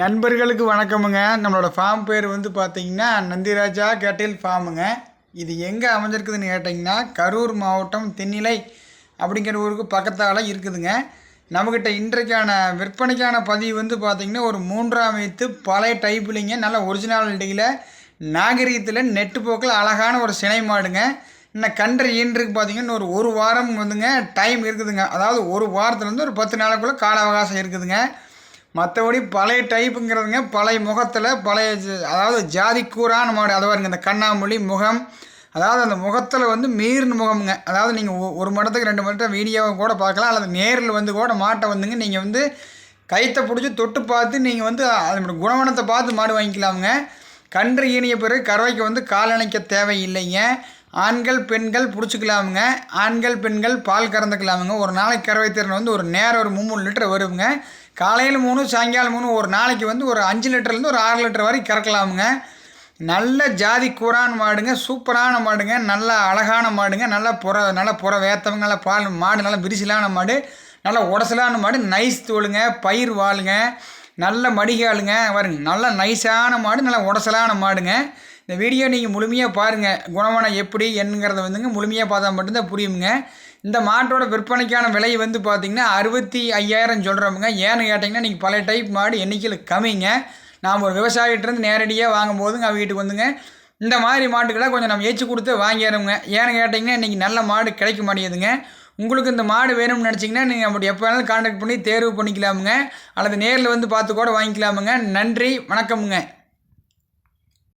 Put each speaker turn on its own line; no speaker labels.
நண்பர்களுக்கு வணக்கமுங்க. நம்மளோட ஃபார்ம் பேர் வந்து பார்த்தீங்கன்னா நந்திராஜா கேட்டில் ஃபார்முங்க இது எங்கே அமைஞ்சிருக்குதுன்னு கேட்டிங்கன்னா கரூர் மாவட்டம் தென்னிலை அப்படிங்கிற ஊருக்கு பக்கத்தால் இருக்குதுங்க. நம்மக்கிட்ட இன்றைக்கான விற்பனைக்கான பதிவு வந்து பார்த்திங்கன்னா ஒரு மூன்றாம் வைத்து பழைய டைப்லிங்க நல்ல ஒரிஜினாலிட்டியில் நாகரீகத்தில் நெட்டு போக்கில் அழகான ஒரு சினை மாடுங்க. இன்னும் கன்று ஈன்றுக்கு பார்த்தீங்கன்னா ஒரு ஒரு வாரம் வந்துங்க டைம் இருக்குதுங்க. அதாவது ஒரு வாரத்துலேருந்து ஒரு பத்து நாளுக்குள்ளே கால அவகாசம் இருக்குதுங்க. மற்றபடி பழைய டைப்புங்கிறதுங்க பழைய முகத்தில் பழைய அதாவது ஜாதி மாடு அதை பாருங்க இந்த கண்ணாமொழி முகம். அதாவது அந்த முகத்தில் வந்து மீறின முகமுங்க. அதாவது நீங்கள் ஒரு மடத்துக்கு ரெண்டு மடத்தை வீடியோவை கூட பார்க்கலாம். அல்லது நேரில் வந்து கூட மாட்டை வந்துங்க. நீங்கள் வந்து கைத்தை பிடிச்சி தொட்டு பார்த்து நீங்கள் வந்து அதனுடைய குணவனத்தை பார்த்து மாடு வாங்கிக்கலாமுங்க. கன்று ஈனிய பிறகு கறவைக்கு வந்து காலணைக்க தேவையில்லைங்க. ஆண்கள் பெண்கள் பிடிச்சிக்கலாமுங்க. ஆண்கள் பெண்கள் பால் கறந்துக்கலாமுங்க. ஒரு நாளைக்கு கறவை திறன் வந்து ஒரு நேரம் ஒரு மூணு லிட்டர் வருங்க. காலையில் மூணு சாயங்காலம் மூணு ஒரு நாளைக்கு வந்து ஒரு அஞ்சு லிட்டர்லேருந்து ஒரு ஆறு லிட்டர் வரைக்கும் கறக்கலாமுங்க. நல்ல ஜாதி கூறான மாடுங்க சூப்பரான மாடுங்க நல்ல அழகான மாடுங்க நல்லா புற நல்ல புற வேத்தவங்க நல்ல பால் மாடு நல்ல விரிசலான மாடு நல்ல உடசலான மாடு நைஸ் தோளுங்க பயிர் வாளுங்க நல்ல மடிகாளுங்க வருங்க நல்ல நைஸான மாடு நல்ல உடசலான மாடுங்க. இந்த வீடியோ நீங்கள் முழுமையாக பாருங்கள் குணமான எப்படி என்னங்கிறத வந்துங்க முழுமையாக பார்த்தா மட்டும்தான் புரியுங்க இந்த மாட்டோட விற்பனைக்கான விலை வந்து பார்த்திங்கன்னா அறுபத்தி ஐயாயிரம் சொல்கிறோமுங்க ஏன்னு கேட்டிங்கன்னா நீங்கள் பழைய டைப் மாடு எண்ணிக்கையில் கம்மிங்க. நாம் ஒரு விவசாயிகிட்டேருந்து நேரடியாக வாங்கும்போதுங்க அவங்க வீட்டுக்கு வந்துங்க. இந்த மாதிரி மாட்டுக்கெல்லாம் கொஞ்சம் நம்ம ஏச்சு கொடுத்து வாங்கிடுறோங்க ஏன்னு கேட்டிங்கன்னா இன்றைக்கி நல்ல மாடு கிடைக்க மாட்டேங்குதுங்க. உங்களுக்கு இந்த மாடு வேணும்னு நினச்சிங்கன்னா நீங்கள் அப்படி எப்போ வேணாலும் கான்டாக்ட் பண்ணி தேர்வு பண்ணிக்கலாமுங்க. அல்லது நேரில் வந்து பார்த்து கூட வாங்கிக்கலாமுங்க. நன்றி வணக்கமுங்க.